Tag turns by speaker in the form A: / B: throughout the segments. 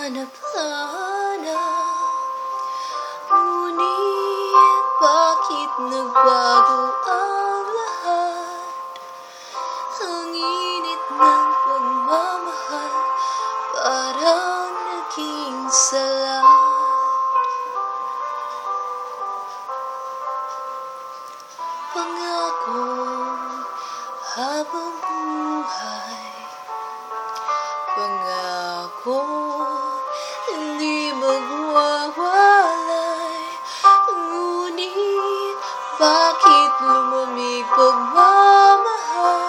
A: hanap-hanap Ngunit bakit nagbago ang lahat? Ang init ng pagmamahal Parang naging salat. Pangako habang buhay bakit lumamig pagmamahal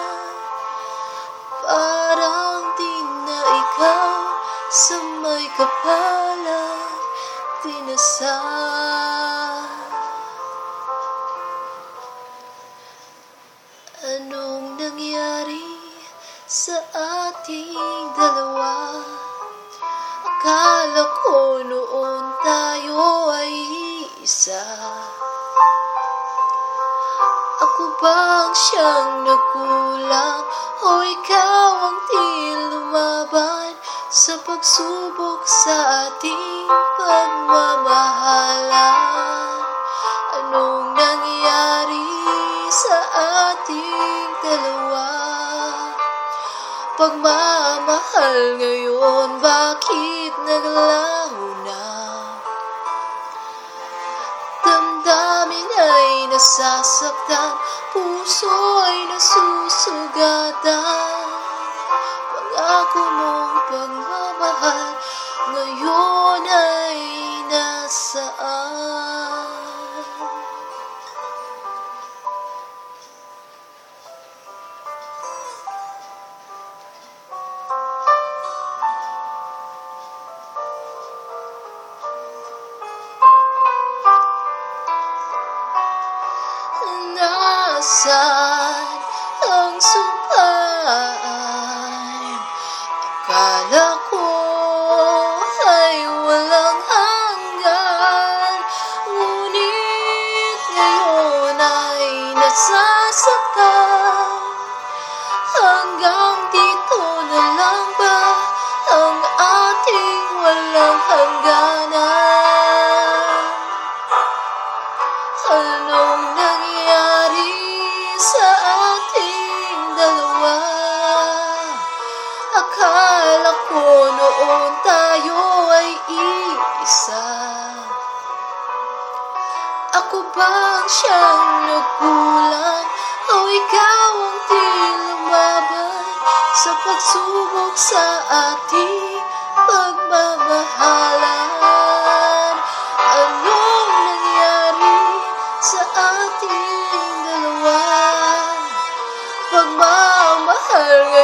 A: Parang di na ikaw sa may kapalan Dinasal Anong nangyari sa ating dalawa? Akala ko noon tayo ay isa bang siyang nagkulang O ikaw ang di lumaban Sa pagsubok sa ating pagmamahalan Anong nangyari sa ating dalawa? Pagmamahal ngayon, bakit naglaho na? Damdamin ay nasasaktan, puso ay nasusugatan. Pangako mong pagmamahal, ngayon ay nasaan? Nasaan ang sumpaan? Akala ko ay walang hanggan Ngunit ngayon ay nasasaktan Hanggang dito na lang ba ang ating walang hangganan? Ko noon tayo ay iisa Ako bang siyang nagkulang? O ikaw ang di lumaban Sa pagsubok sa ating pagmamahalan Anong nangyari sa ating dalawa? Pagmamahal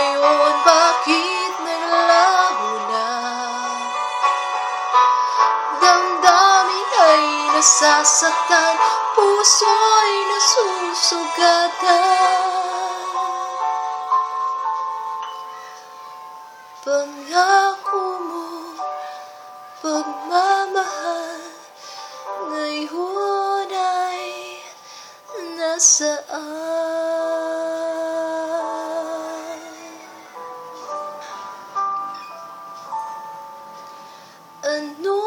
A: nasasaktan, puso ay nasusugatan. Pangako mo, pagmamahal, ngayon ay nasaan? Ano